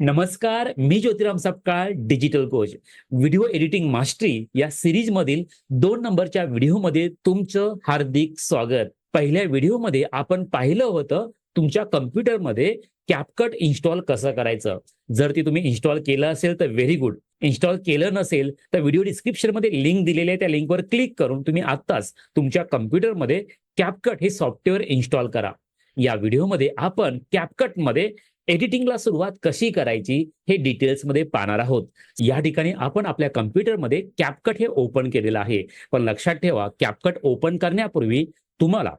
नमस्कार मी Jyotiram Sapkal digital coach video editing mastery या series मधील दोन नंबरच्या व्हिडिओमध्ये तुमचं हार्दिक स्वागत. पहिल्या व्हिडिओमध्ये आपण पाहिलं होतं तुमच्या कम्प्युटरमध्ये कॅपकट इन्स्टॉल कसं करायचं. जर ते तुम्ही इन्स्टॉल केलं असेल तर व्हेरी गुड इन्स्टॉल केलं नसेल तर व्हिडिओ डिस्क्रिप्शनमध्ये लिंक दिलेली आहे त्या लिंकवर क्लिक करून तुम्ही आत्ताच तुमच्या कम्प्युटरमध्ये कॅपकट हे सॉफ्टवेअर इन्स्टॉल करा. या व्हिडिओमध्ये आपण कॅपकटमध्ये एडिटिंगला सुरुवात कशी करायची हे डिटेल्समध्ये पाहणार आहोत. या ठिकाणी आपण आपल्या कम्प्युटरमध्ये कॅपकट हे ओपन केलेलं आहे. पण लक्षात ठेवा कॅपकट ओपन करण्यापूर्वी तुम्हाला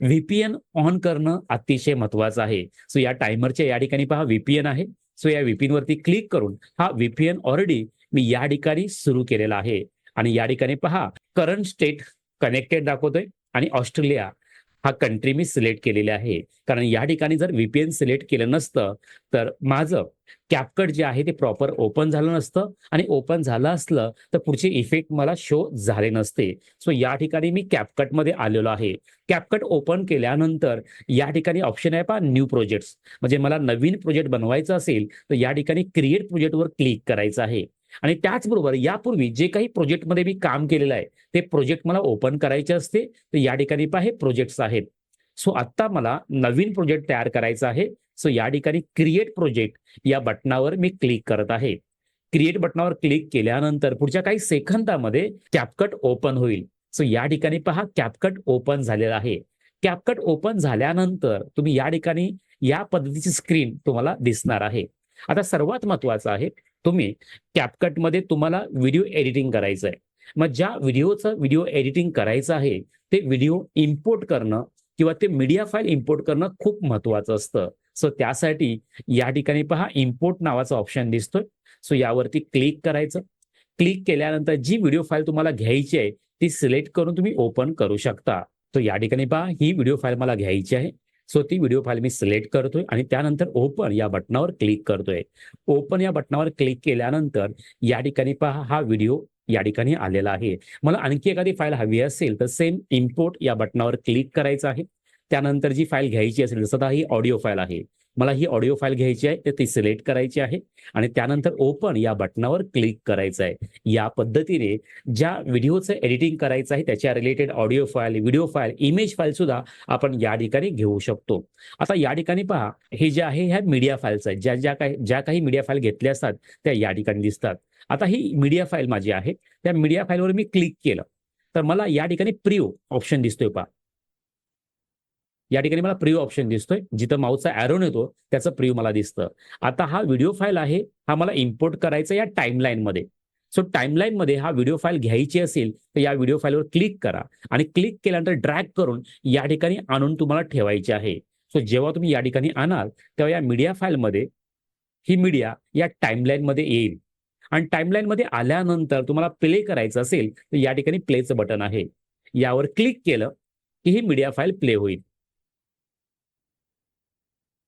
व्हीपीएन ऑन करणं अतिशय महत्वाचं आहे. सो या टायमरच्या या ठिकाणी पहा व्हीपीएन आहे. सो या व्हीपीएन वरती क्लिक करून हा व्हीपीएन ऑलरेडी मी या ठिकाणी सुरू केलेला आहे. आणि या ठिकाणी पहा करंट स्टेट कनेक्टेड दाखवतोय. आणि ऑस्ट्रेलिया हा कंट्री मी सिलेक्ट केलेले आहे. कारण या ठिकाणी जर व्हीपीएन सिलेक्ट केलं नसतं तर माझं कॅपकट जे आहे ते प्रॉपर ओपन झालं नसतं. आणि ओपन झालं असलं तर पुढचे इफेक्ट मला शो झाले नसते. सो या ठिकाणी मी कॅपकटमध्ये आलेलो आहे. कॅपकट ओपन केल्यानंतर या ठिकाणी ऑप्शन आहे पहा न्यू प्रोजेक्ट्स म्हणजे मला नवीन प्रोजेक्ट बनवायचा असेल तर या ठिकाणी क्रिएट प्रोजेक्टवर क्लिक करायचं आहे. आणि त्याचबरोबर यापूर्वी जे काही प्रोजेक्टमध्ये मी काम केलेलं आहे ते प्रोजेक्ट मला ओपन करायचे असते तर या ठिकाणी पहा हे प्रोजेक्ट्स आहेत. सो आत्ता मला नवीन प्रोजेक्ट तयार करायचा आहे सो या ठिकाणी क्रिएट प्रोजेक्ट या बटनावर मी क्लिक करत आहे. क्रिएट बटनावर क्लिक केल्यानंतर पुढच्या काही सेकंदामध्ये कॅपकट ओपन होईल. सो या ठिकाणी पहा कॅपकट ओपन झालेला आहे. कॅपकट ओपन झाल्यानंतर तुम्ही या ठिकाणी या पद्धतीची स्क्रीन तुम्हाला दिसणार आहे. आता सर्वात महत्वाचं आहे तुम्ही कॅपकटमध्ये तुम्हाला व्हिडिओ एडिटिंग करायचं आहे मग ज्या व्हिडिओचं व्हिडिओ एडिटिंग करायचं आहे ते व्हिडिओ इम्पोर्ट करणं किंवा ते मीडिया फाईल इम्पोर्ट करणं खूप महत्वाचं असतं. सो त्यासाठी या ठिकाणी पहा इम्पोर्ट नावाचा ऑप्शन दिसतोय. सो यावरती क्लिक करायचं. क्लिक केल्यानंतर जी व्हिडिओ फाईल तुम्हाला घ्यायची आहे ती सिलेक्ट करून तुम्ही ओपन करू शकता. तो या ठिकाणी पहा ही व्हिडिओ फाईल मला घ्यायची आहे. सो ती व्हिडिओ फाईल मी सिलेक्ट करतोय आणि त्यानंतर ओपन या बटनावर क्लिक करतोय. ओपन या बटनावर क्लिक केल्यानंतर या ठिकाणी पहा हा व्हिडिओ या ठिकाणी आलेला आहे. मला आणखी एखादी फाईल हवी असेल तर सेम इम्पोर्ट या बटनावर क्लिक करायचं आहे. त्यानंतर जी फाईल घ्यायची असेल सदा आता ही ऑडिओ फाईल आहे. मला ही ऑडिओ फाईल घ्यायची आहे तर ती सिलेक्ट करायची आहे आणि त्यानंतर ओपन या बटनावर क्लिक करायचं आहे. या पद्धतीने ज्या व्हिडिओचं एडिटिंग करायचं आहे त्याच्या related audio file video file image file सुद्धा आपण या ठिकाणी घेऊ शकतो. आता या ठिकाणी पहा हे जे आहे ह्या मीडिया फाईल्स आहेत. ज्या ज्या काही ज्या काही मीडिया फाईल घेतल्या असतात त्या या ठिकाणी दिसतात. आता ही मीडिया फाईल माझी आहे. त्या मीडिया फाईलवर मी क्लिक केलं. तर मला या ठिकाणी प्रिओ ऑप्शन दिसतोय पहा. या ठिकाणी मला प्रिव्ह ऑप्शन दिसतोय. जिथं माऊचा ॲरो येतो त्याचं प्रिव्ह मला दिसतं. आता हा व्हिडिओ फाईल आहे हा मला इम्पोर्ट करायचा या टाईमलाईनमध्ये सो टाईमलाईनमध्ये हा व्हिडिओ फाईल घ्यायची असेल तर या व्हिडिओ फाईलवर क्लिक करा. आणि क्लिक केल्यानंतर ड्रॅग करून या ठिकाणी आणून तुम्हाला ठेवायची आहे. सो जेव्हा तुम्ही या ठिकाणी आणाल तेव्हा या मीडिया फाईलमध्ये ही मीडिया या टाईमलाईनमध्ये येईल. आणि टाईमलाईनमध्ये आल्यानंतर तुम्हाला प्ले करायचं असेल तर या ठिकाणी प्लेचं बटन आहे. यावर क्लिक केलं की ही मीडिया फाईल प्ले होईल.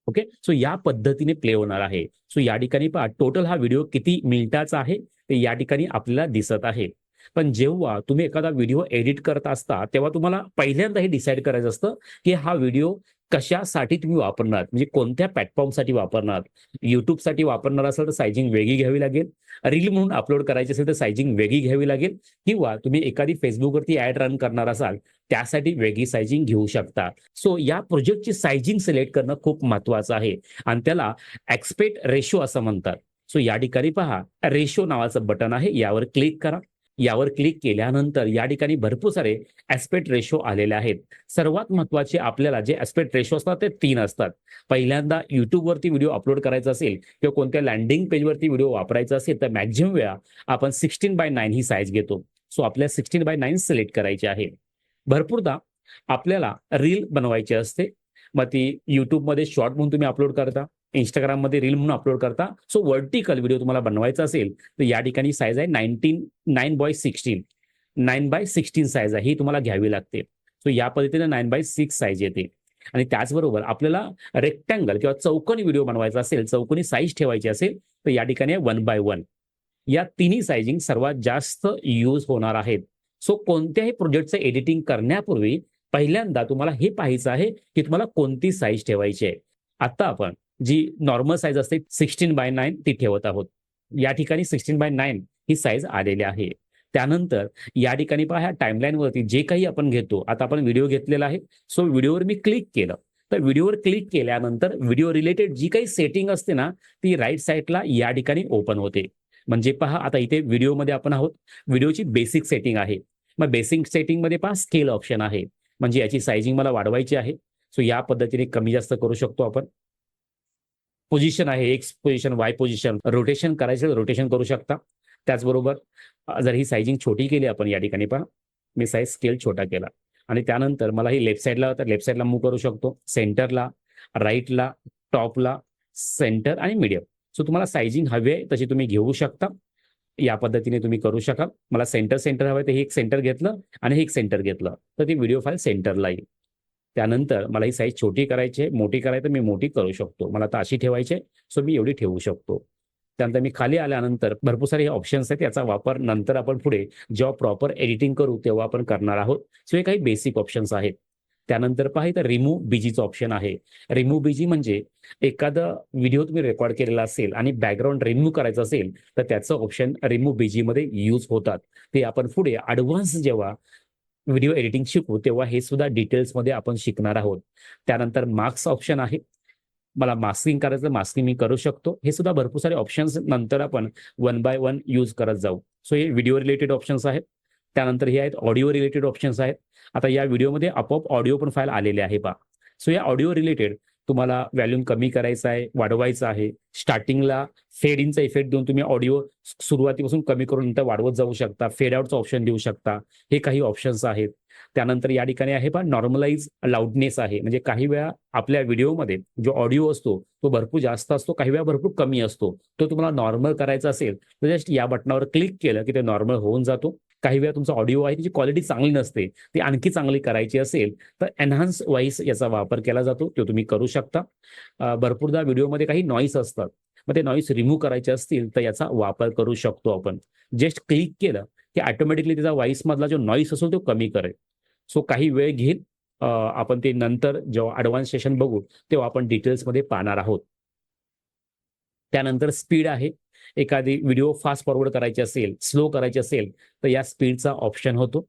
ओके सो या पद्धतीने प्ले होणार आहे. सो या ठिकाणी पहा टोटल हा व्हिडिओ किती मिनिटाचा आहे? ते या ठिकाणी आपल्याला दिसत आहे. पण जेव्हा तुम्ही एखादा व्हिडिओ एडिट करत असता तेव्हा तुम्हाला पहिल्यांदा हे डिसाईड करायचं असतं की हा व्हिडिओ कशासाठी तुम्ही वापरणार? म्हणजे कोणत्या प्लॅटफॉर्मसाठी वापरणार? युट्यूबसाठी वापरणार असाल तर सायझिंग वेगळी घ्यावी लागेल. रील म्हणून अपलोड करायची असेल तर सायझिंग वेगळी घ्यावी लागेल. किंवा तुम्ही एखादी फेसबुकवरती ऍड रन करणार असाल त्यासाठी वेगळी सायझिंग घेऊ शकता. सो या प्रोजेक्टची सायझिंग सिलेक्ट करणं खूप महत्वाचं आहे. आणि त्याला एक्सपेक्ट रेशो असं म्हणतात. सो या ठिकाणी पहा रेशो नावाचं बटन आहे. यावर क्लिक करा. यावर क्लिक केल्यानंतर या ठिकाणी भरपूर सारे ऍस्पेक्ट रेशो आलेले आहेत. सर्वात महत्त्वाचे आपल्याला जे ऍस्पेक्ट रेशो असतात ते तीन असतात. पहिल्यांदा युट्यूबवरती व्हिडिओ अपलोड करायचा असेल किंवा कोणत्या लँडिंग पेजवरती व्हिडिओ वापरायचा असेल तर मॅक्झिमम वेळा आपण सिक्स्टीन बाय नाईन ही साईज घेतो. सो आपल्याला सिक्स्टीन बाय नाईन सिलेक्ट करायची आहे. भरपूरदा आपल्याला रील बनवायची असते. मग ती युट्यूबमध्ये शॉर्ट म्हणून तुम्ही अपलोड करता. इंस्टाग्राममध्ये रील म्हणून अपलोड करता. सो वर्टिकल व्हिडिओ तुम्हाला बनवायचा असेल तर या ठिकाणी साईज आहे nineteen nine by sixteen nine by sixteen size आहे ही तुम्हाला घ्यावी लागते. सो या पद्धतीने नाईन बाय सिक्स साईज येते. आणि त्याचबरोबर आपल्याला रेक्टँगल किंवा चौकोनी व्हिडिओ बनवायचा असेल चौकोनी साईज ठेवायची असेल तर या ठिकाणी वन बाय वन या तिन्ही सायझिंग सर्वात जास्त यूज होणार आहेत. सो कोणत्याही प्रोजेक्टचं एडिटिंग करण्यापूर्वी पहिल्यांदा तुम्हाला हे पाहायचं आहे की तुम्हाला कोणती साईज ठेवायची आहे. आता आपण जी नॉर्मल साईज असते सिक्स्टीन बाय नाईन ती ठेवत आहोत. या ठिकाणी सिक्स्टीन बाय नाईन ही साईज आलेली आहे. त्यानंतर या ठिकाणी पहा ह्या टाइमलाईनवरती जे काही आपण घेतो आता आपण व्हिडिओ घेतलेला आहे. सो व्हिडिओवर मी क्लिक केलं. तर व्हिडिओवर क्लिक केल्यानंतर व्हिडिओ रिलेटेड जी काही सेटिंग असते ना ती राईट साईडला या ठिकाणी ओपन होते. म्हणजे पहा आता इथे व्हिडिओमध्ये आपण आहोत. व्हिडिओची बेसिक सेटिंग आहे. मग बेसिक सेटिंगमध्ये पहा स्केल ऑप्शन आहे. म्हणजे याची सायझिंग मला वाढवायची आहे. सो या पद्धतीने कमी जास्त करू शकतो आपण. पोझिशन आहे X position Y position rotation करायचं रोटेशन करू शकता. त्याचबरोबर जर ही साईजिंग छोटी केली आपण या ठिकाणी पहा मी साईज स्केल छोटा केला. आणि त्यानंतर मला ही लेफ्ट साईडला तर लेफ्ट साईडला मूव्ह करू शकतो. सेंटरला राईटला टॉपला सेंटर आणि मीडियम सो तुम्हाला साईजिंग हवी आहे तशी तुम्ही घेऊ शकता. या पद्धतीने तुम्ही करू शकाल. मला सेंटर सेंटर हवं तर हे एक सेंटर घेतलं आणि हे एक सेंटर घेतलं. तर ती व्हिडिओ फाईल सेंटरला येईल. त्यानंतर मला ही साईज छोटी करायची आहे. मोठी करायची तर मी मोठी करू शकतो. मला आता अशी ठेवायची आहे सो मी एवढी ठेवू शकतो. त्यानंतर मी खाली आल्यानंतर भरपूर सारे ऑप्शन्स आहेत याचा वापर नंतर आपण पुढे जेव्हा प्रॉपर एडिटिंग करू तेव्हा आपण करणार आहोत. सो हे काही बेसिक ऑप्शन्स आहेत. त्यानंतर पाहि तर रिमूव्ह बीजीचं ऑप्शन आहे. रिमूव्ह बीजी म्हणजे एखादा व्हिडिओ तुम्ही रेकॉर्ड केलेला असेल आणि बॅकग्राऊंड रिमूव्ह करायचं असेल तर त्याचं ऑप्शन रिमूव्ह बीजीमध्ये यूज होतात. ते आपण पुढे ॲडव्हान्स जेव्हा व्हिडिओ एडिटिंग शिकू तेव्हा हे सुद्धा डिटेल्समध्ये आपण शिकणार आहोत. त्यानंतर मार्क्स ऑप्शन आहे. मला मास्किंग करायचं मास्किंग मी करू शकतो. हे सुद्धा भरपूर सारे ऑप्शन्स नंतर आपण वन बाय वन यूज करत जाऊ. सो हे व्हिडिओ रिलेटेड ऑप्शन्स आहेत. त्यानंतर हे आहेत ऑडिओ रिलेटेड ऑप्शन्स आहेत. आता या व्हिडिओमध्ये आपोआप ऑडिओ पण फाईल आलेले आहे बा सो या ऑडिओ रिलेटेड तुम्हाला व्हॅल्यूम कमी करायचं आहे वाढवायचं आहे. स्टार्टिंगला फेड इनचा इफेक्ट देऊन तुम्ही ऑडिओ सुरुवातीपासून कमी करून नंतर वाढवत जाऊ शकता फेड आउटचा ऑप्शन देऊ शकता. हे काही ऑप्शन्स आहेत. त्यानंतर या ठिकाणी आहे पण नॉर्मलाइज लाऊडनेस आहे. म्हणजे काही वेळा आपल्या व्हिडिओमध्ये जो ऑडिओ असतो तो भरपूर जास्त असतो काही वेळा भरपूर कमी असतो. तो तुम्हाला नॉर्मल करायचा असेल तर जस्ट या बटनावर क्लिक केलं की ते नॉर्मल होऊन जातो. काही वेळा तुमचा ऑडिओ आहे त्याची क्वालिटी चांगली नसते ती आणखी चांगली करायची असेल तर एनहान्स वाईस याचा वापर केला जातो तो तुम्ही करू शकता. भरपूरदा व्हिडिओमध्ये काही नॉईस असतात मग ते नॉईस रिमूव्ह करायचे असतील तर याचा वापर करू शकतो आपण. जस्ट क्लिक केलं की ऑटोमॅटिकली त्याचा व्हॉइस मधला जो नॉईस असेल तो कमी करेल. सो काही वेळ घेईल आपण ते नंतर जेव्हा ॲडव्हान्स सेशन बघू तेव्हा आपण डिटेल्समध्ये पाहणार आहोत. त्यानंतर स्पीड आहे. एखादी व्हिडिओ फास्ट फॉरवर्ड करायची असेल स्लो करायची असेल तर या स्पीडचा ऑप्शन होतो.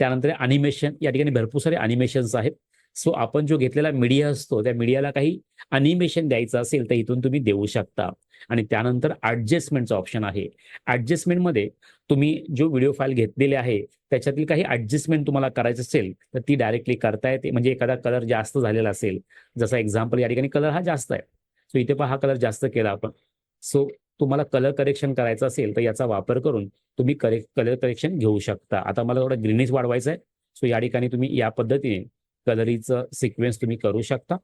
त्यानंतर अॅनिमेशन या ठिकाणी भरपूर सारे अॅनिमेशन्स आहेत. सो आपण जो घेतलेला मीडिया असतो त्या मीडियाला काही अॅनिमेशन द्यायचं असेल तर इथून तुम्ही देऊ शकता. आणि त्यानंतर ॲडजस्टमेंटचा ऑप्शन आहे. ॲडजस्टमेंटमध्ये तुम्ही जो व्हिडिओ फाईल घेतलेले आहे त्याच्यातील काही ॲडजस्टमेंट तुम्हाला करायचं असेल तर ती डायरेक्टली करता येते. म्हणजे एखादा कलर जास्त झालेला असेल जसा एक्झाम्पल या ठिकाणी कलर हा जास्त आहे. सो इथे पण हा कलर जास्त केला आपण. सो तुम्हाला कलर करेक्शन करायचं असेल तर याचा वापर करून तुम्ही करेक्ट कलर करेक्शन घेऊ शकता. आता मला थोडं ग्रीनिश वाढवायचं आहे सो या ठिकाणी तुम्ही या पद्धतीने कलरीचं सिक्वेन्स तुम्ही करू शकता.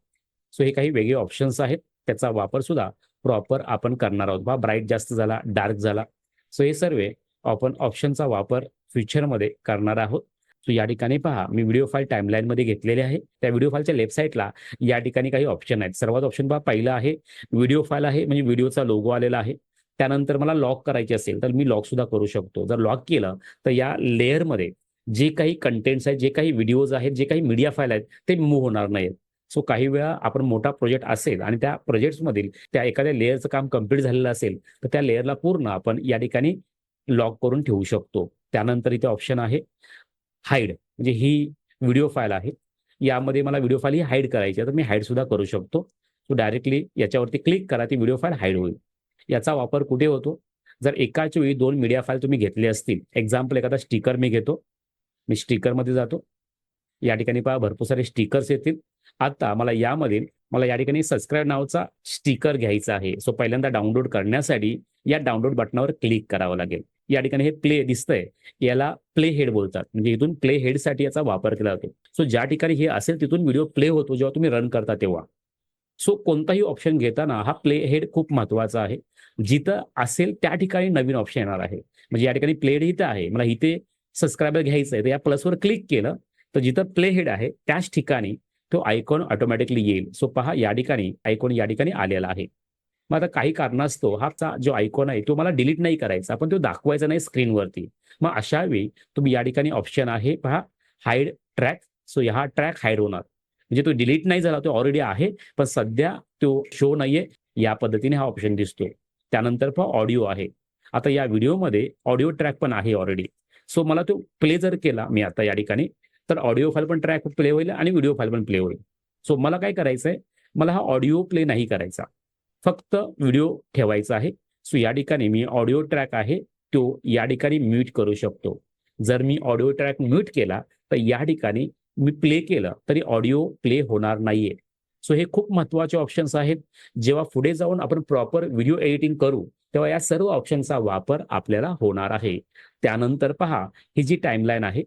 सो हे काही वेगळे ऑप्शन्स आहेत त्याचा वापर सुद्धा प्रॉपर आपण करणार आहोत. बा ब्राईट जास्त झाला डार्क झाला. सो हे सर्व आपण ऑप्शनचा वापर फ्युचरमध्ये करणार आहोत. सो या ठिकाणी पहा मी व्हिडिओ फाईल टाइमलाईनमध्ये घेतलेले आहे. त्या व्हिडिओ फाईलच्या लेफ्ट साईडला या ठिकाणी काही ऑप्शन आहेत. सर्वात ऑप्शन पहा पहिलं आहे व्हिडिओ फाईल आहे म्हणजे व्हिडिओचा लोगो आलेला आहे. त्यानंतर मला लॉक करायची असेल तर मी लॉक सुद्धा करू शकतो. जर लॉक केलं तर या लेअरमध्ये जे काही कंटेंट्स आहेत जे काही व्हिडिओज आहेत जे काही मीडिया फाईल आहेत ते मूव्ह होणार नाहीत. सो काही वेळा आपण मोठा प्रोजेक्ट असेल आणि त्या प्रोजेक्ट्समधील त्या एखाद्या लेअरचं काम कंप्लीट झालेलं असेल तर त्या लेअरला पूर्ण आपण या ठिकाणी लॉक करून ठेवू शकतो. त्यानंतर इथे ऑप्शन आहे. हाईड म्हणजे ही व्हिडिओ फाईल आहे. यामध्ये मला व्हिडिओ फाईल ही हाईड करायची आहे. तर मी हाईड सुद्धा करू शकतो. सो डायरेक्टली याच्यावरती क्लिक करा ती व्हिडिओ फाईल हाईड होईल. याचा वापर कुठे होतो? जर एकाच वेळी दोन मीडिया फाईल तुम्ही घेतले असतील. एक्झाम्पल एखादा स्टिकर मी घेतो. मी स्टिकरमध्ये जातो. या ठिकाणी पहा भरपूर सारे स्टिकर्स येतील. आता मला यामध्ये मला या ठिकाणी सबस्क्राईब नावाचा स्टिकर घ्यायचा आहे. सो पहिल्यांदा डाउनलोड करण्यासाठी या डाउनलोड बटनावर क्लिक करावं लागेल. या ठिकाणी हे प्ले दिसतंय. याला प्ले हेड बोलतात. म्हणजे इथून प्ले हेडसाठी याचा वापर केला जातो. सो ज्या ठिकाणी हे असेल तिथून व्हिडिओ प्ले होतो जेव्हा तुम्ही रन करता तेव्हा. सो कोणताही ऑप्शन घेताना हा प्ले हेड खूप महत्त्वाचा आहे. जिथं असेल त्या ठिकाणी नवीन ऑप्शन येणार आहे. म्हणजे या ठिकाणी प्ले हेड इथं आहे. मला इथे सबस्क्रायबर घ्यायचं आहे तर या प्लसवर क्लिक केलं तर जिथं प्ले हेड आहे त्याच ठिकाणी तो आयकॉन ऑटोमॅटिकली येईल. सो पहा या ठिकाणी आयकॉन या ठिकाणी आलेला आहे. मग आता काही कारणास्तव हाचा जो आयकॉन आहे तो मला डिलीट नाही करायचा पण तो दाखवायचा नाही स्क्रीनवरती मग अशा वेळी तुम्ही या ठिकाणी ऑप्शन आहे पहा हाईड ट्रॅक सो हा ट्रॅक हाईड होणार. म्हणजे तो डिलीट नाही झाला तो ऑलरेडी आहे पण सध्या तो शो नाहीये. या पद्धतीने हा ऑप्शन दिसतो त्यानंतर पहा ऑडिओ आहे. आता या व्हिडिओमध्ये ऑडिओ ट्रॅक पण आहे ऑलरेडी सो मला तो प्ले जर केला मी आता या ठिकाणी तर ऑडिओ फाईल पण ट्रॅक प्ले होईल आणि व्हिडिओ फाईल पण प्ले होईल. सो मला काय करायचंय? मला हा ऑडिओ प्ले नाही करायचा. फक्त व्हिडिओ ठेवायचा आहे. सो या ठिकाणी मी ऑडिओ ट्रॅक आहे तो या ठिकाणी म्यूट करू शकतो. जर मी ऑडिओ ट्रॅक म्यूट केला तर या ठिकाणी मी प्ले केलं तरी ऑडिओ प्ले होणार नाहीये. सो हे खूप महत्त्वाचे ऑप्शन्स आहेत. जेव्हा पुढे जाऊन आपण प्रॉपर व्हिडिओ एडिटिंग करू तेव्हा या सर्व ऑप्शनचा वापर आपल्याला होणार आहे. त्यानंतर पहा ही जी टाइमलाईन आहे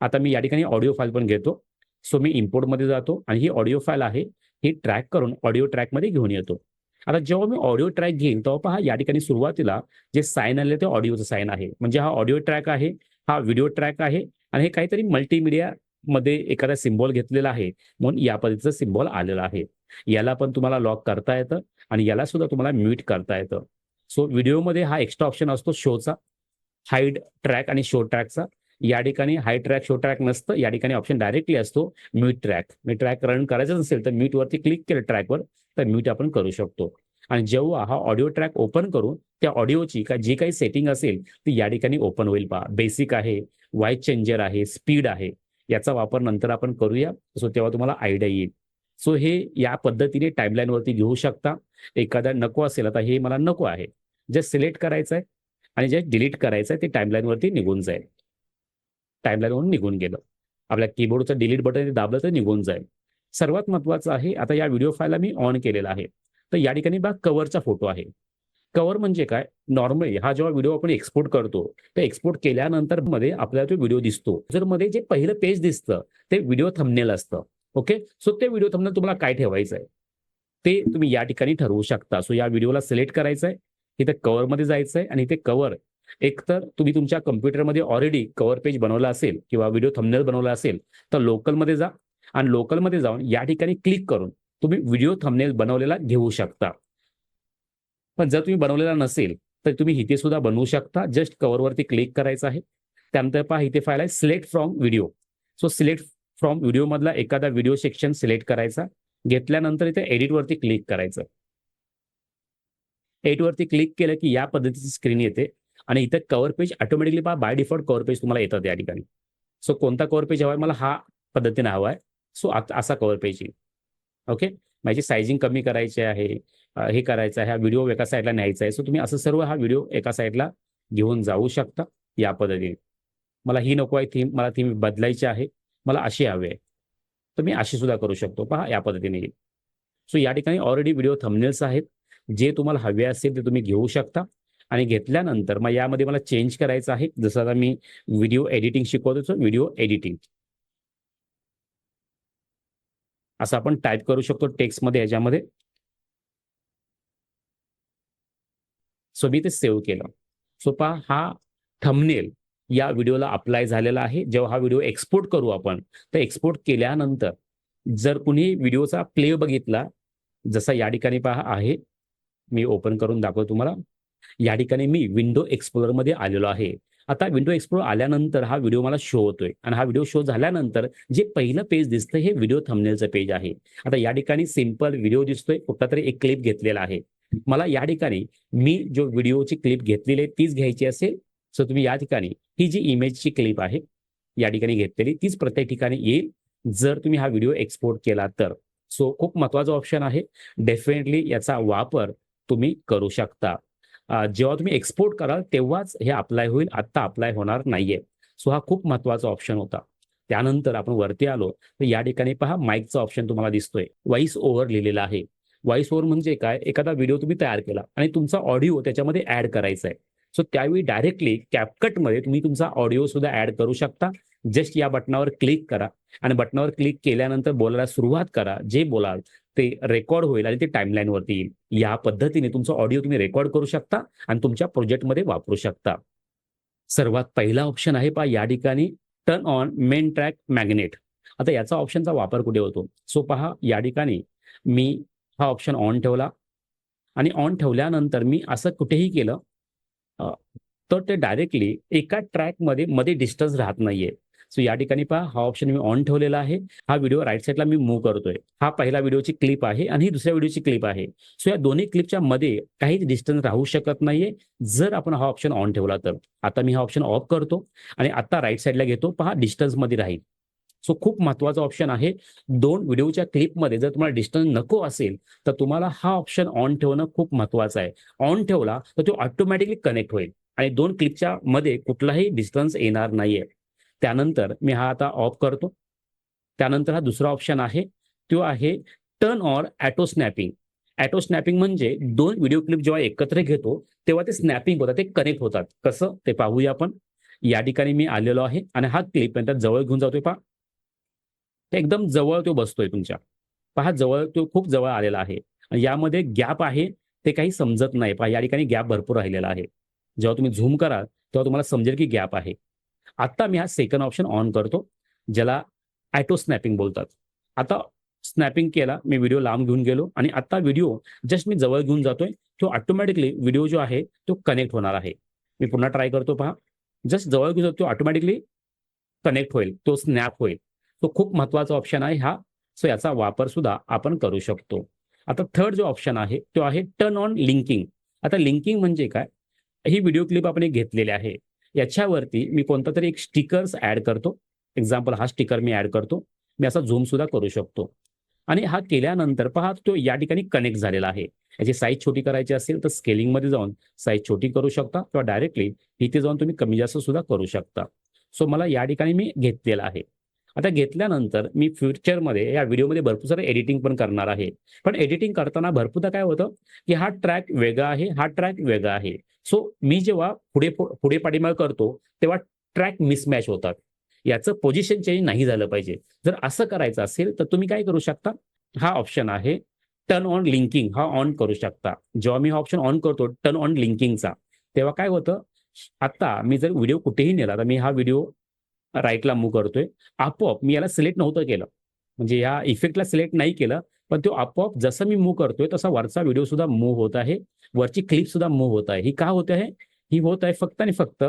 आता मी या ठिकाणी ऑडिओ फाईल पण घेतो. सो मी इम्पोर्टमध्ये जातो आणि ही ऑडिओ फाईल आहे ही ट्रॅक करून ऑडिओ ट्रॅकमध्ये घेऊन येतो. आता जेव्हा मी ऑडिओ ट्रॅक घेईन तेव्हा पहा या ठिकाणी सुरुवातीला जे साईन आले ते ऑडिओचं साईन आहे. म्हणजे हा ऑडिओ ट्रॅक आहे हा व्हिडिओ ट्रॅक आहे आणि हे काहीतरी मल्टीमिडिया मध्ये एखादा सिम्बॉल घेतलेला आहे म्हणून या पद्धतीचं सिम्बॉल आलेला आहे. याला पण तुम्हाला लॉक करता येतं आणि याला सुद्धा तुम्हाला म्यूट करता येतं. सो व्हिडिओमध्ये हा एक्स्ट्रा ऑप्शन असतो शोचा हाईड ट्रॅक आणि शो ट्रॅकचा. या ठिकाणी हाय ट्रॅक शो ट्रॅक नसतं. या ठिकाणी ऑप्शन डायरेक्टली असतो म्यूट ट्रॅक मी ट्रॅक रन करायचं नसेल तर म्यूट वरती क्लिक केलं ट्रॅकवर तर म्यूट आपण करू शकतो. आणि जेव्हा हा ऑडिओ ट्रॅक ओपन करू त्या ऑडिओची का जी काही सेटिंग असेल ती या ठिकाणी ओपन होईल पहा. बेसिक आहे व्हाईट चेंजर आहे स्पीड आहे. याचा वापर नंतर आपण करूया. सो तेव्हा तुम्हाला आयडिया येईल. सो हे या पद्धतीने टाईमलाईनवरती घेऊ शकता. एखादा नको असेल आता हे मला नको आहे. जे सिलेक्ट करायचं आहे आणि जे डिलीट करायचं आहे ते टाईमलाईनवरती निघून जाईल. टाईमलाईन वरून निघून गेलं. आपल्या कीबोर्डचं डिलीट बटन दाबलं तर निघून जाईल. सर्वात महत्वाचं आहे आता या व्हिडिओ फाईलला मी ऑन केलेला आहे. तर या ठिकाणी बघा कव्हरचा फोटो आहे. कव्हर म्हणजे काय? नॉर्मली हा जेव्हा व्हिडिओ आपण एक्सपोर्ट करतो तर एक्सपोर्ट केल्यानंतरमध्ये आपल्याला तो व्हिडिओ दिसतो. जर मध्ये जे पहिलं पेज दिसतं ते व्हिडिओ थंबनेल असतं. ओके सो ते व्हिडिओ थंबनेल तुम्हाला काय ठेवायचं आहे? ते तुम्ही या ठिकाणी ठरवू शकता. सो या व्हिडिओला सिलेक्ट करायचं आहे. इथे कवरमध्ये जायचं आहे आणि ते कव्हर एकतर तुम्ही तुमच्या कम्प्युटरमध्ये ऑलरेडी कव्हर पेज बनवला असेल किंवा व्हिडिओ थंबनेल बनवला असेल तर लोकलमध्ये जा. आणि लोकलमध्ये जाऊन या ठिकाणी क्लिक करून तुम्ही व्हिडिओ थंबनेल बनवलेला घेऊ शकता. पण जर तुम्ही बनवलेला नसेल तर तुम्ही इथे सुद्धा बनवू शकता. जस्ट कव्हरवरती क्लिक करायचं आहे. त्यानंतर पहा इथे फाईल आहे select from video so select from video मधला एखादा व्हिडिओ सेक्शन सिलेक्ट करायचा. घेतल्यानंतर इथे एडिट वरती क्लिक करायचं. एडिट वरती क्लिक केलं की या पद्धतीची स्क्रीन येते. आणि इथे कव्हर पेज ऑटोमॅटिकली पहा बाय डिफॉल्ट कव्हर पेज तुम्हाला येतात या ठिकाणी. सो कोणता कव्हर पेज हवा आहे मला हा पद्धतीने हवा आहे सो आता असा कव्हर पेज येईल. ओके माझी सायझिंग कमी करायची आहे. हे करायचं आहे. हा व्हिडिओ एका साईडला न्यायचा आहे. सो तुम्ही असं सर्व हा व्हिडिओ एका साईडला घेऊन जाऊ शकता या पद्धतीने. मला ही नको आहे थीम मला थीम बदलायची आहे. मला अशी हवी आहे. तर मी अशी सुद्धा करू शकतो. पहा या पद्धतीने येईल. सो या ठिकाणी ऑलरेडी व्हिडिओ थंबनेल्स आहेत. जे तुम्हाला हवे असेल ते तुम्ही घेऊ शकता. आणि घेतल्यानंतर मग यामध्ये मला चेंज करायचं आहे. जसं आता मी व्हिडिओ एडिटिंग शिकवतो व्हिडिओ एडिटिंग असं आपण टाईप करू शकतो टेक्स्टमध्ये याच्यामध्ये सो मी ते सेव्ह केलं. सो पहा हा थंबनेल या व्हिडिओला अप्लाय झालेला आहे. जेव्हा हा व्हिडिओ एक्सपोर्ट करू आपण तर एक्सपोर्ट केल्यानंतर जर कुणी व्हिडिओचा प्ले बघितला जसा या ठिकाणी पहा आहे. मी ओपन करून दाखवतो तुम्हाला. या ठिकाणी मी विंडो एक्सप्लोरमध्ये आलेलो आहे. आता विंडो एक्सप्लोर आल्यानंतर हा व्हिडिओ मला शो होतोय. आणि हा व्हिडिओ शो झाल्यानंतर जे पहिलं पेज दिसतं हे व्हिडिओ थंबनेलचं पेज आहे. आता या ठिकाणी सिंपल व्हिडिओ दिसतोय. कुठला तरी एक क्लिप घेतलेला आहे. मला या ठिकाणी मी जो व्हिडिओची क्लिप घेतलेली आहे तीच घ्यायची असेल सो तुम्ही या ठिकाणी ही जी इमेजची क्लिप आहे या ठिकाणी घेतलेली तीच प्रत्येक ठिकाणी येईल. जर तुम्ही हा व्हिडिओ एक्सपोर्ट केला तर. सो खूप महत्त्वाचा ऑप्शन आहे. डेफिनेटली याचा वापर तुम्ही करू शकता. जेव्हा तुम्ही एक्सपोर्ट कराल तेव्हाच हे अप्लाय होईल. आत्ता अप्लाय होणार नाहीये. सो हा खूप महत्त्वाचा ऑप्शन होता. त्यानंतर आपण वरती आलो. तर या ठिकाणी पहा माईकचा ऑप्शन तुम्हाला दिसतोय. व्हॉइस ओव्हर लिहिलेला आहे. व्हॉइस ओव्हर म्हणजे काय? एखादा व्हिडिओ तुम्ही तयार केला आणि तुमचा ऑडिओ त्याच्यामध्ये ऍड करायचा आहे सो त्यावेळी डायरेक्टली कॅपकटमध्ये तुम्ही तुमचा ऑडिओ सुद्धा ऍड करू शकता. जस्ट या बटनावर क्लिक करा. आणि बटनावर क्लिक केल्यानंतर बोलायला सुरुवात करा. जे बोलाल ते रेकॉर्ड होईल आणि ते टाइमलाईन वरती येईल. या पद्धतीने तुमचा ऑडिओ तुम्ही रेकॉर्ड करू शकता आणि तुमच्या प्रोजेक्टमध्ये वापरू शकता. सर्वात पहिला ऑप्शन आहे पहा या ठिकाणी turn on main track magnet आता याचा ऑप्शनचा वापर कुठे होतो? सो पहा या ठिकाणी मी हा ऑप्शन ऑन ठेवला. आणि ऑन ठेवल्यानंतर मी असं कुठेही केलं तर ते डायरेक्टली एका ट्रॅकमध्ये मध्ये डिस्टन्स राहत नाहीये. सो या ठिकाणी पहा हा ऑप्शन मी ऑन ठेवलेला आहे. हा व्हिडिओ राईट साईडला मी मूव्ह करतोय. हा पहिला व्हिडिओची क्लिप आहे आणि ही दुसऱ्या व्हिडिओची क्लिप आहे. सो या दोन्ही क्लिपच्या मध्ये काहीच डिस्टन्स राहू शकत नाहीये. जर आपण हा ऑप्शन ऑन ठेवला तर. आता मी हा ऑप्शन ऑफ करतो आणि आता राईट साईडला घेतो. पहा डिस्टन्समध्ये राहील. सो खूप महत्त्वाचा ऑप्शन आहे. दोन व्हिडिओच्या क्लिपमध्ये जर तुम्हाला डिस्टन्स नको असेल तर तुम्हाला हा ऑप्शन ऑन ठेवणं खूप महत्वाचं आहे. ऑन ठेवला तर तो ऑटोमॅटिकली कनेक्ट होईल. आणि दोन क्लिपच्या मध्ये कुठलाही डिस्टन्स येणार नाहीये. त्यानंतर मी हा आता ऑफ करतो. त्यानंतर हा दुसरा ऑप्शन आहे तो आहे turn or auto snapping auto snapping म्हणजे दोन व्हिडिओ क्लिप जेव्हा एकत्र घेतो तेव्हा ते स्नॅपिंग होतात ते कनेक्ट होतात. कसं? ते पाहूया आपण. या ठिकाणी मी आलेलो आहे आणि हा क्लिप नंतर जवळ घेऊन जातोय पहा. ते एकदम जवळ तो बसतोय तुमच्या. पहा जवळ तो खूप जवळ आलेला आहे. आणि यामध्ये गॅप आहे ते काही समजत नाही. पहा या ठिकाणी गॅप भरपूर राहिलेला आहे. जेव्हा तुम्ही झूम कराल तेव्हा तुम्हाला समजेल की गॅप आहे. आता मी हा सेकंड ऑप्शन ऑन करतो ज्याला ॲटो स्नॅपिंग बोलतात. आता स्नॅपिंग केला मी व्हिडिओ लांब घेऊन गेलो आणि आता व्हिडिओ जस्ट मी जवळ घेऊन जातोय तो ऑटोमॅटिकली व्हिडिओ जो आहे तो कनेक्ट होणार आहे. मी पुन्हा ट्राय करतो पहा. जस्ट जवळ घेऊन जातो ऑटोमॅटिकली कनेक्ट होईल तो स्नॅप होईल. तो खूप महत्त्वाचा ऑप्शन आहे हा. सो याचा वापर सुद्धा आपण करू शकतो. आता थर्ड जो ऑप्शन आहे तो आहे टर्न ऑन लिंकिंग आता लिंकिंग म्हणजे काय? ही व्हिडिओ क्लिप आपण एक घेतलेली आहे. याच्यावरती मी कोणता तरी एक स्टिकर्स ऍड करतो. एक्झाम्पल हा स्टिकर मी ऍड करतो. मी असा झूम सुद्धा करू शकतो. आणि हा केल्यानंतर पहा तो या ठिकाणी कनेक्ट झालेला आहे. याची साईज छोटी करायची असेल तर स्केलिंगमध्ये जाऊन साईज छोटी करू शकता किंवा डायरेक्टली इथे जाऊन तुम्ही कमी जास्त सुद्धा करू शकता. सो मला या ठिकाणी मी घेतलेला आहे. आता घेतल्यानंतर मी फ्युचरमध्ये या व्हिडिओमध्ये भरपूर सारं एडिटिंग पण करणार आहे. पण एडिटिंग करताना भरपूरदा काय होतं की हा ट्रॅक वेगळा आहे हा ट्रॅक वेगळा आहे. सो मी जेव्हा पुढे पुढे पाठीमाग करतो तेव्हा ट्रॅक मिसमॅच होतात. याचं पोझिशन चेंज नाही झालं पाहिजे. जर असं करायचं असेल तर तुम्ही काय करू शकता? हा ऑप्शन आहे टर्न ऑन लिंकिंग हा ऑन करू शकता. जेव्हा मी हा ऑप्शन ऑन करतो टर्न ऑन लिंकिंगचा तेव्हा काय होतं? आता मी जर व्हिडिओ कुठेही नेला तर मी हा व्हिडिओ राईटला मूव्ह करतोय. आपोआप मी याला सिलेक्ट नव्हतं केलं. म्हणजे या इफेक्टला सिलेक्ट नाही केलं पण तो आपोआप जसं मी मूव्ह करतोय तसा वरचा व्हिडिओ सुद्धा मूव्ह होत आहे. वरची क्लिप सुद्धा मूव्ह होत आहे. ही का होत आहे? ही होत आहे फक्त आणि फक्त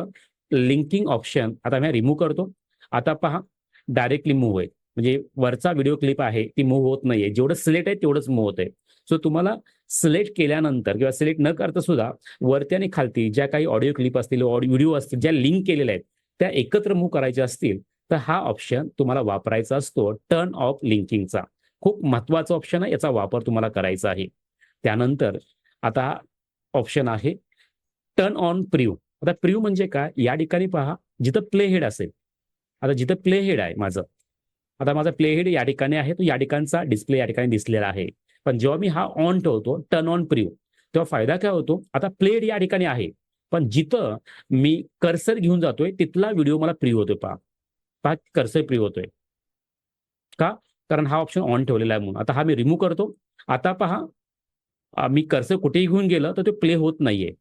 लिंकिंग ऑप्शन आता मी रिमूव्ह करतो. आता पहा डायरेक्टली मूव्ह आहे म्हणजे वरचा व्हिडिओ क्लिप आहे ती मूव्ह होत नाहीये. जेवढं सिलेक्ट आहे तेवढंच मूव्ह होत आहे सो तुम्हाला सिलेक्ट केल्यानंतर किंवा सिलेक्ट न करता सुद्धा वरती आणि खालती ज्या काही ऑडिओ क्लिप असतील व्हिडिओ असतील ज्या लिंक केलेल्या आहेत त्या एकत्र मूव्ह करायच्या असतील तर हा ऑप्शन तुम्हाला वापरायचा असतो टर्न ऑफ लिंकिंगचा खूप महत्त्वाचा ऑप्शन आहे याचा वापर तुम्हाला करायचा आहे. त्यानंतर आता ऑप्शन आहे टर्न ऑन प्रिव्ह आता प्रिव्ह म्हणजे काय? या ठिकाणी पहा जिथं प्ले हेड असेल. आता जिथं प्ले हेड आहे माझं. आता माझा प्ले हेड या ठिकाणी आहे तो या ठिकाणचा डिस्प्ले या ठिकाणी दिसलेला आहे. पण जेव्हा मी हा ऑन ठेवतो टर्न ऑन प्रिव्ह तेव्हा फायदा काय होतो? आता प्ले हेड या ठिकाणी आहे. पण जिथं मी कर्सर घेऊन जातोय तिथला व्हिडिओ मला प्रिय होतोय पहा. पहा कर्सर प्रिय होतोय. का? कारण हा ऑप्शन ऑन ठेवलेला आहे म्हणून. आता हा मी रिमूव्ह करतो. आता पहा मी कर्सर कुठेही घेऊन गेलं तर ते प्ले होत नाहीये.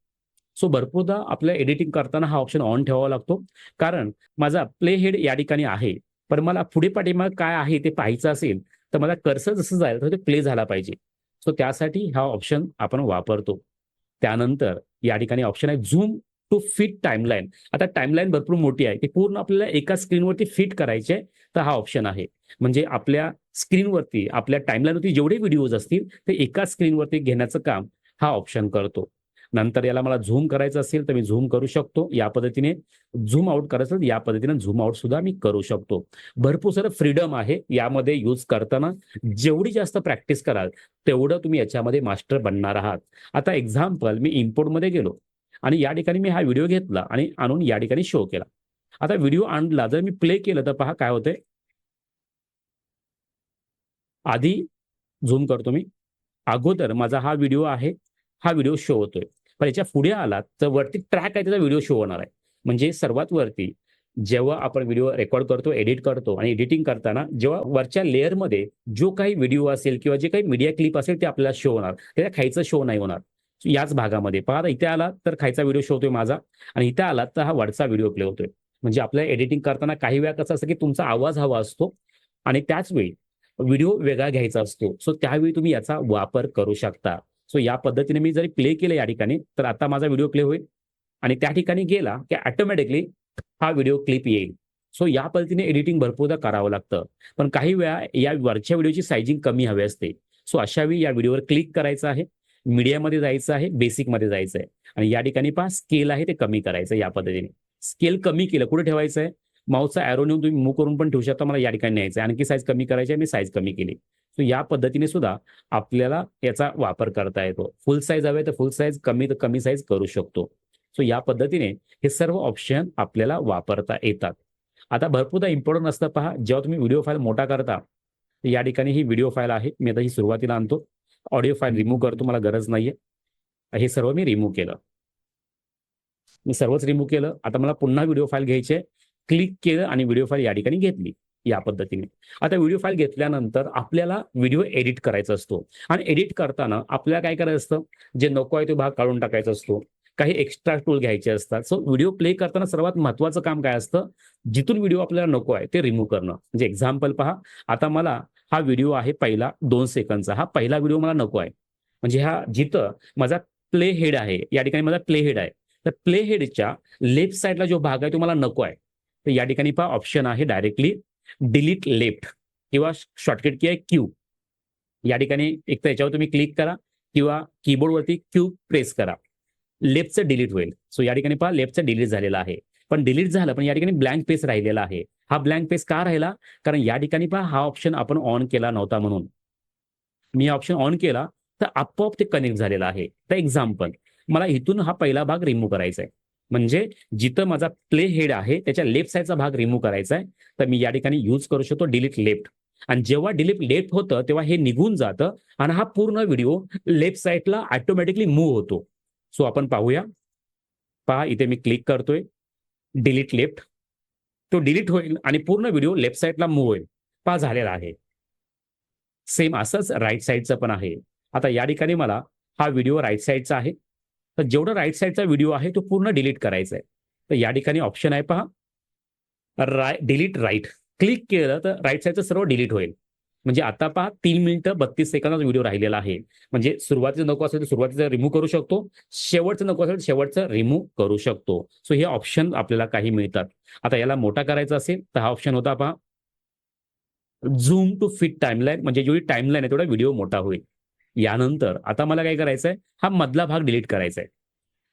सो भरपूरदा आपल्या एडिटिंग करताना हा ऑप्शन ऑन ठेवावा लागतो. कारण माझा प्ले हेड या ठिकाणी आहे. पण मला पुढे पाठीमाग काय आहे ते पाहायचं असेल तर मला कर्सर जसं जाईल तर ते प्ले झाला पाहिजे. सो त्यासाठी हा ऑप्शन आपण वापरतो. त्यानंतर या ठिकाणी ऑप्शन आहे झूम टू फिट टाइमलाईन आता टाइमलाईन भरपूर मोठी आहे. ती पूर्ण आपल्याला एका स्क्रीनवरती फिट करायचे तर हा ऑप्शन आहे. म्हणजे आपल्या स्क्रीनवरती आपल्या टाइमलाईनवरती जेवढे व्हिडिओज असतील ते एका स्क्रीनवरती घेण्याचं काम हा ऑप्शन करतो. नंतर याला मला झूम करायचं असेल तर मी झूम करू शकतो. या पद्धतीने झूम आउट करायचं असेल या पद्धतीने झूम आउट सुद्धा मी करू शकतो. भरपूर सारं फ्रीडम आहे यामध्ये यूज करताना. जेवढी जास्त प्रॅक्टिस कराल तेवढं तुम्ही याच्यामध्ये मास्टर बनणार आहात. आता एक्झाम्पल मी इम्पोर्टमध्ये गेलो आणि या ठिकाणी मी हा व्हिडिओ घेतला आणि आणून या ठिकाणी शो केला. आता व्हिडिओ आणला जर मी प्ले केलं तर पहा काय होतंय. आधी झूम करतो मी. अगोदर माझा हा व्हिडिओ आहे हा व्हिडिओ शो होतोय. पण याच्यापुढे आलात तर वरती ट्रॅक आहे त्याचा व्हिडिओ शो होणार आहे. म्हणजे सर्वात वरती जेव्हा आपण व्हिडिओ रेकॉर्ड करतो एडिट करतो आणि एडिटिंग करताना जेव्हा वरच्या लेअरमध्ये जो काही व्हिडिओ असेल किंवा जे काही मीडिया क्लिप असेल ते आपल्याला शो होणार. त्याच्या खायचं शो नाही होणार. याच भागामध्ये. पहा इथे आला तर खायचा व्हिडिओ शो होतोय माझा. आणि इथे आला तर हा वरचा व्हिडिओ प्ले होतोय. म्हणजे आपल्या एडिटिंग करताना काही वेळा कसं असतं की तुमचा आवाज हवा असतो आणि त्याच वेळी व्हिडिओ वेगळा घ्यायचा असतो. सो त्यावेळी तुम्ही याचा वापर करू शकता. सो या पद्धतीने मी जरी प्ले केलं या ठिकाणी तर आता माझा व्हिडिओ प्ले होईल. आणि त्या ठिकाणी गेला की ऑटोमॅटिकली हा व्हिडिओ क्लिप येईल. सो या पद्धतीने एडिटिंग भरपूरदा करावं लागतं. पण काही वेळा या वरच्या व्हिडिओची सायझिंग कमी हवी असते. सो अशा वेळी या व्हिडिओवर क्लिक करायचं आहे. मीडियामध्ये जायचं आहे बेसिकमध्ये जायचं आहे. आणि या ठिकाणी पहा स्केल आहे ते कमी करायचं या पद्धतीने. स्केल कमी केलं कुठे ठेवायचं आहे माऊसचा ॲरो नेऊन तुम्ही मूव करून पण ठेवू शकता मला या ठिकाणी न्यायचं आहे आणखी साईज कमी करायची आहे मी साईज कमी केली. सो या पद्धतीने सुद्धा आपल्याला याचा वापर करता येतो. फुल साईज हवे तर फुल साईज कमी तर कमी साईज करू शकतो. सो या पद्धतीने हे सर्व ऑप्शन आपल्याला वापरता येतात. आता भरपूरदा इम्पॉर्टंट असतं पहा. जेव्हा तुम्ही व्हिडिओ फाईल मोठा करता या ठिकाणी ही व्हिडिओ फाईल आहे. मी आता ही सुरुवातीला आणतो. ऑडिओ फाईल रिमूव्ह करतो मला गरज नाहीये. हे सर्व मी रिमूव्ह केलं. मी सर्वच रिमूव्ह केलं. आता मला पुन्हा व्हिडिओ फाईल घ्यायची क्लिक केलं आणि व्हिडिओ फाईल या ठिकाणी घेतली. या पद्धतीने. आता व्हिडिओ फाईल घेतल्यानंतर आपल्याला व्हिडिओ एडिट करायचा असतो. आणि एडिट करताना आपल्याला काय करायचं असतं? जे नको आहे तो भाग काढून टाकायचा असतो. काही एक्स्ट्रा टूल घ्यायचे असतात. सो व्हिडिओ प्ले करताना सर्वात महत्वाचं काम काय असतं? जिथून व्हिडिओ आपल्याला नको आहे ते रिमूव्ह करणं. म्हणजे एक्झाम्पल पहा. आता मला हा व्हिडिओ आहे पहिला दोन सेकंदचा हा पहिला व्हिडिओ मला नको आहे. म्हणजे हा जिथं माझा प्ले हेड आहे या ठिकाणी माझा प्ले हेड आहे. तर प्ले हेडच्या लेफ्ट साईडला जो भाग आहे तो मला नको आहे. तर या ठिकाणी पहा ऑप्शन आहे डायरेक्टली डिलीट लेफ्ट किंवा शॉर्टकट की आहे क्यू या ठिकाणी एक तर याच्यावर तुम्ही क्लिक करा किंवा कीबोर्डवरती क्यू प्रेस करा. लेफ्टचं डिलीट होईल. सो या ठिकाणी पहा लेफ्टचं डिलीट झालेलं आहे. पण डिलीट झालं पण या ठिकाणी ब्लँक पेस राहिलेला आहे. हा ब्लँक पेस का राहिला? कारण या ठिकाणी पहा हा ऑप्शन आपण ऑन केला नव्हता म्हणून. मी हा ऑप्शन ऑन केला तर आपोआप ते कनेक्ट झालेलं आहे. तर एक्झाम्पल मला इथून हा पहिला भाग रिमूव्ह करायचा आहे. म्हणजे जिथं माझा प्ले हेड आहे त्याच्या लेफ्ट साईडचा भाग रिमूव्ह करायचा आहे. तर मी या ठिकाणी यूज करू शकतो डिलीट लेफ्ट आणि जेव्हा डिलीट लेफ्ट होतं तेव्हा हे निघून जातं आणि हा पूर्ण व्हिडिओ लेफ्ट साईडला ऑटोमॅटिकली मूव्ह होतो. सो आपण पाहूया. पहा इथे मी क्लिक करतोय. डिलीट लेफ्ट तो डिलीट होईल आणि पूर्ण व्हिडिओ लेफ्ट साईडला मूव्ह होईल. पहा झालेला आहे. सेम असंच राईट साईडचं पण आहे. आता या ठिकाणी मला हा व्हिडिओ राईट साईडचा आहे. तर जेवढा राईट साईडचा व्हिडिओ आहे तो पूर्ण डिलीट करायचा आहे. तर या ठिकाणी ऑप्शन आहे पहा. राय डिलीट राईट क्लिक केलं तर राईट साईडचं सर्व डिलीट होईल. म्हणजे आता पहा तीन मिनिटं बत्तीस सेकंदाचा व्हिडिओ राहिलेला आहे. म्हणजे सुरुवातीचं नको असेल तर सुरुवातीचं रिमूव्ह करू शकतो. शेवटचं नको असेल तर शेवटचं रिमूव्ह करू शकतो. सो हे ऑप्शन आपल्याला काही मिळतात. आता याला मोठा करायचा असेल तर हा ऑप्शन होता पहा. झूम टू फिट टाइमलाईन म्हणजे जेवढी टाइमलाईन आहे तेवढा व्हिडिओ मोठा होईल. यानंतर आता मला काय करायचं आहे हा मधला भाग डिलीट करायचा आहे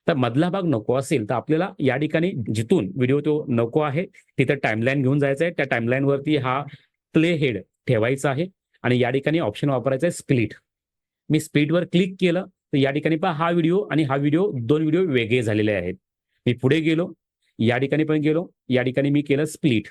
तर मधला भाग नको असेल तर आपल्याला या ठिकाणी जिथून व्हिडिओ तो नको आहे तिथं टाइमलाईन घेऊन जायचं आहे त्या टाईमलाईनवरती हा प्ले हेड ठेवायचा आहे आणि या ठिकाणी ऑप्शन वापरायचा आहे स्प्लिट मी स्प्लिटवर क्लिक केलं तर या ठिकाणी पहा हा व्हिडिओ आणि हा व्हिडिओ दोन व्हिडिओ वेगळे झालेले आहेत. मी पुढे गेलो या ठिकाणी पण गेलो या ठिकाणी मी केलं स्प्लिट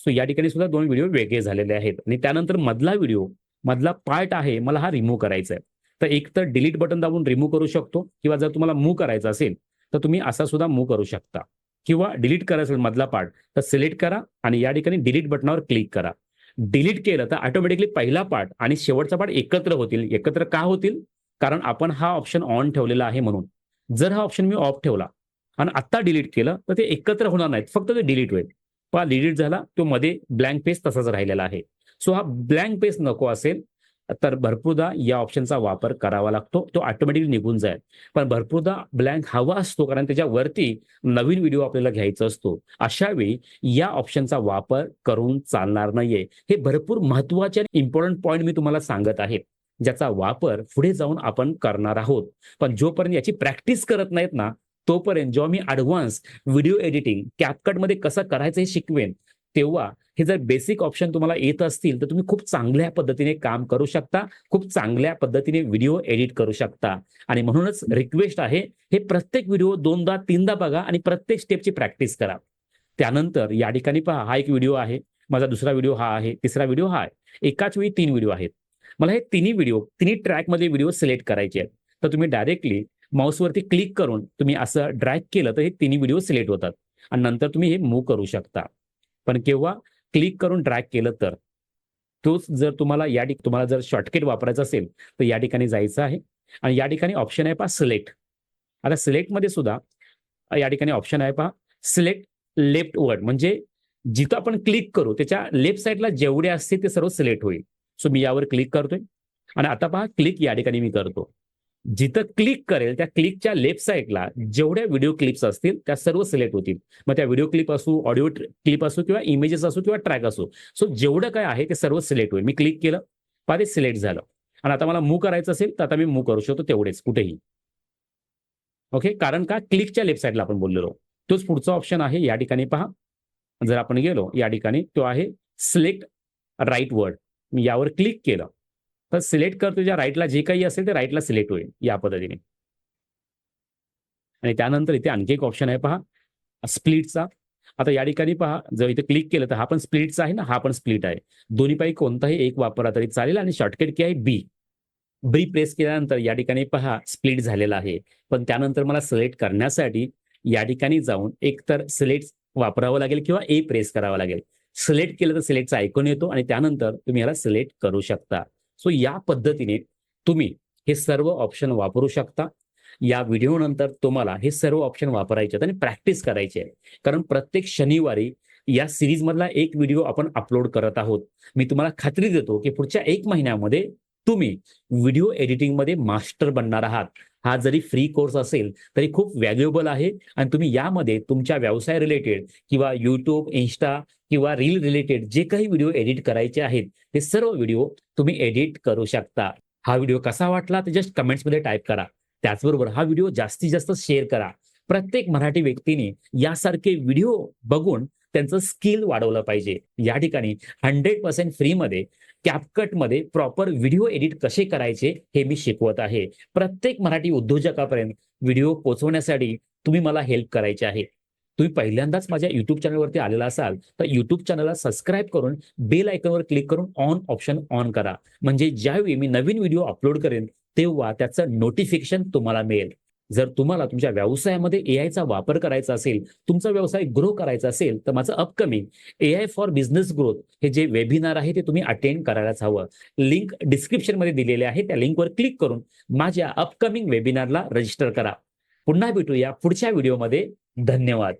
सो या ठिकाणी सुद्धा दोन व्हिडिओ वेगळे झालेले आहेत. आणि त्यानंतर मधला व्हिडिओ मधला पार्ट आहे मला हा रिमूव्ह करायचा आहे तर एक तर डिलीट बटन दाबून रिमूव्ह करू शकतो किंवा जर तुम्हाला मूव्ह करायचा असेल तर तुम्ही असा सुद्धा मूव्ह करू शकता. किंवा डिलीट करायचं मधला पार्ट तर सिलेक्ट करा आणि या ठिकाणी डिलीट बटनावर क्लिक करा. डिलीट केलं तर ऑटोमॅटिकली पहिला पार्ट आणि शेवटचा पार्ट एकत्र होतील. एकत्र का होतील? कारण आपण हा ऑप्शन ऑन ठेवलेला आहे म्हणून. जर हा ऑप्शन मी ऑफ ठेवला आणि आत्ता डिलीट केलं तर ते एकत्र होणार नाहीत. फक्त ते डिलीट होईल. पण डिलीट झाला तो मध्ये ब्लँक पेज तसाच राहिलेला आहे. सो हा ब्लँक पेज नको असेल तर भरपूरदा या ऑप्शनचा वापर करावा लागतो. तो ऑटोमॅटिकली निघून जाईल. पण भरपूरदा ब्लँक हवा असतो कारण त्याच्यावरती नवीन व्हिडिओ आपल्याला घ्यायचा असतो. अशा वेळी या ऑप्शनचा वापर करून चालणार नाहीये. हे भरपूर महत्त्वाचे आणि इम्पॉर्टंट पॉईंट मी तुम्हाला सांगत आहे. ज्याचा वापर पुढे जाऊन आपण करणार आहोत. पण जोपर्यंत याची प्रॅक्टिस करत नाहीत ना तोपर्यंत जेव्हा मी ऍडव्हान्स व्हिडिओ एडिटिंग कॅपकटमध्ये कसं करायचं हे शिकवेन तेव्हा हे जर बेसिक ऑप्शन तुम्हाला येत असतील तर तुम्ही खूप चांगल्या पद्धतीने काम करू शकता खूप चांगल्या पद्धतीने व्हिडिओ एडिट करू शकता. आणि म्हणूनच रिक्वेस्ट आहे हे प्रत्येक व्हिडिओ दोनदा तीनदा बघा आणि प्रत्येक स्टेपची प्रॅक्टिस करा. त्यानंतर या ठिकाणी पहा हा एक व्हिडिओ आहे माझा दुसरा व्हिडिओ हा आहे तिसरा व्हिडिओ हा आहे. एकाच वेळी तीन व्हिडिओ आहेत. मला हे तिन्ही व्हिडिओ तिन्ही ट्रॅकमध्ये व्हिडिओ सिलेक्ट करायचे आहेत. तर तुम्ही डायरेक्टली माऊसवरती क्लिक करून तुम्ही असं ड्रॅग केलं तर हे तिन्ही व्हिडिओ सिलेक्ट होतात. आणि नंतर तुम्ही हे मूव्ह करू शकता. पण केव्हा क्लिक करून ड्रॅग केलं तर. तोच जर तुम्हाला या ठिक तुम्हाला जर शॉर्टकट वापरायचं असेल तर या ठिकाणी जायचं आहे. आणि या ठिकाणी ऑप्शन आहे पहा सिलेक्ट. आता सिलेक्टमध्ये सुद्धा या ठिकाणी ऑप्शन आहे पहा सिलेक्ट लेफ्ट वर्ड. म्हणजे जिथं आपण क्लिक करू त्याच्या लेफ्ट साईडला जेवढे असते ते सर्व सिलेक्ट होईल. सो मी यावर क्लिक करतोय. आणि आता पहा क्लिक या ठिकाणी मी करतो. जिथं क्लिक करेल त्या क्लिकच्या लेफ्ट साईडला जेवढ्या व्हिडिओ क्लिप्स असतील त्या सर्व सिलेक्ट होतील. मग त्या व्हिडिओ क्लिप असू ऑडिओ क्लिप असू किंवा इमेजेस असू किंवा ट्रॅक असू. सो जेवढं काय आहे ते सर्व सिलेक्ट होईल. मी क्लिक केलं पहा ते सिलेक्ट झालं. आणि आता मला मूव करायचं असेल तर आता मी मूव करू शकतो तेवढेच कुठेही. ओके कारण का? क्लिकच्या लेफ्ट साईडला आपण बोललेलो. तोच पुढचा ऑप्शन आहे या ठिकाणी पहा. जर आपण गेलो या ठिकाणी तो आहे सिलेक्ट राईट वर्ड मी यावर क्लिक केलं. तर सिलेक्ट करतो ज्या राईटला जे काही असेल ते राईटला सिलेक्ट होईल या पद्धतीने. आणि त्यानंतर इथे आणखी एक ऑप्शन आहे पहा स्प्लिटचा आता या ठिकाणी पहा जर इथे क्लिक केलं तर हा पण स्प्लिटचा आहे ना हा पण स्प्लिट आहे. दोन्हीपैकी कोणताही एक वापरला तरी चालेल आणि शॉर्टकट की आहे बी बी प्रेस केल्यानंतर या ठिकाणी पहा स्प्लिट झालेला आहे. पण त्यानंतर मला सिलेक्ट करण्यासाठी या ठिकाणी जाऊन एक तर सिलेक्ट वापरावं लागेल किंवा ए प्रेस करावं लागेल. सिलेक्ट केलं तर सिलेक्टचा ऐकून येतो आणि त्यानंतर तुम्ही याला सिलेक्ट करू शकता. सो या पद्धतीने तुम्ही हे सर्व ऑप्शन वापरू शकता. या व्हिडिओ नंतर तुम्हाला हे सर्व ऑप्शन वापरायचे आहेत आणि प्रॅक्टिस करायची आहे कारण प्रत्येक शनिवारी या सिरीज मधला एक व्हिडिओ आपण अपलोड करत आहोत. मी तुम्हाला खात्री देतो की पुढच्या एक महिन्यामध्ये तुम्ही व्हिडिओ एडिटिंगमध्ये मास्टर बनणार आहात. हा जरी फ्री कोर्स असेल तरी खूप व्हॅल्युएबल आहे. आणि तुम्ही यामध्ये तुमच्या व्यवसाय रिलेटेड किंवा युट्यूब इन्स्टा किंवा रील रिलेटेड जे काही व्हिडिओ एडिट करायचे आहेत ते सर्व व्हिडिओ तुम्ही एडिट करू शकता. हा व्हिडिओ कसा वाटला ते जस्ट कमेंट्समध्ये टाईप करा. त्याचबरोबर हा व्हिडिओ जास्तीत जास्त शेअर करा. प्रत्येक मराठी व्यक्तीने यासारखे व्हिडिओ बघून त्यांचं स्किल वाढवलं पाहिजे. या ठिकाणी हंड्रेड पर्सेंट फ्रीमध्ये कॅपकटमध्ये प्रॉपर व्हिडिओ एडिट कसे करायचे हे मी शिकवत आहे. प्रत्येक मराठी उद्योजकापर्यंत व्हिडिओ पोहोचवण्यासाठी तुम्ही मला हेल्प करायचे आहे. तुम्ही पहिल्यांदाच माझ्या युट्यूब चॅनलवरती आलेला असाल तर युट्यूब चॅनलला सबस्क्राईब करून बेल आयकॉनवर क्लिक करून ऑन ऑप्शन ऑन करा. म्हणजे ज्यावेळी मी नवीन व्हिडिओ अपलोड करेन तेव्हा त्याचं नोटिफिकेशन तुम्हाला मिळेल. जर तुम्हाला तुमच्या व्यवसायामध्ये एआयचा वापर करायचा असेल तुमचा व्यवसाय ग्रो करायचा असेल तर माझं upcoming AI for business growth हे जे वेबिनार आहे ते तुम्ही अटेंड करायलाच हवं. लिंक डिस्क्रिप्शनमध्ये दिलेले आहे त्या लिंकवर क्लिक करून माझ्या अपकमिंग वेबिनारला रजिस्टर करा. पुन्हा भेटूया पुढच्या व्हिडिओमध्ये धन्यवाद.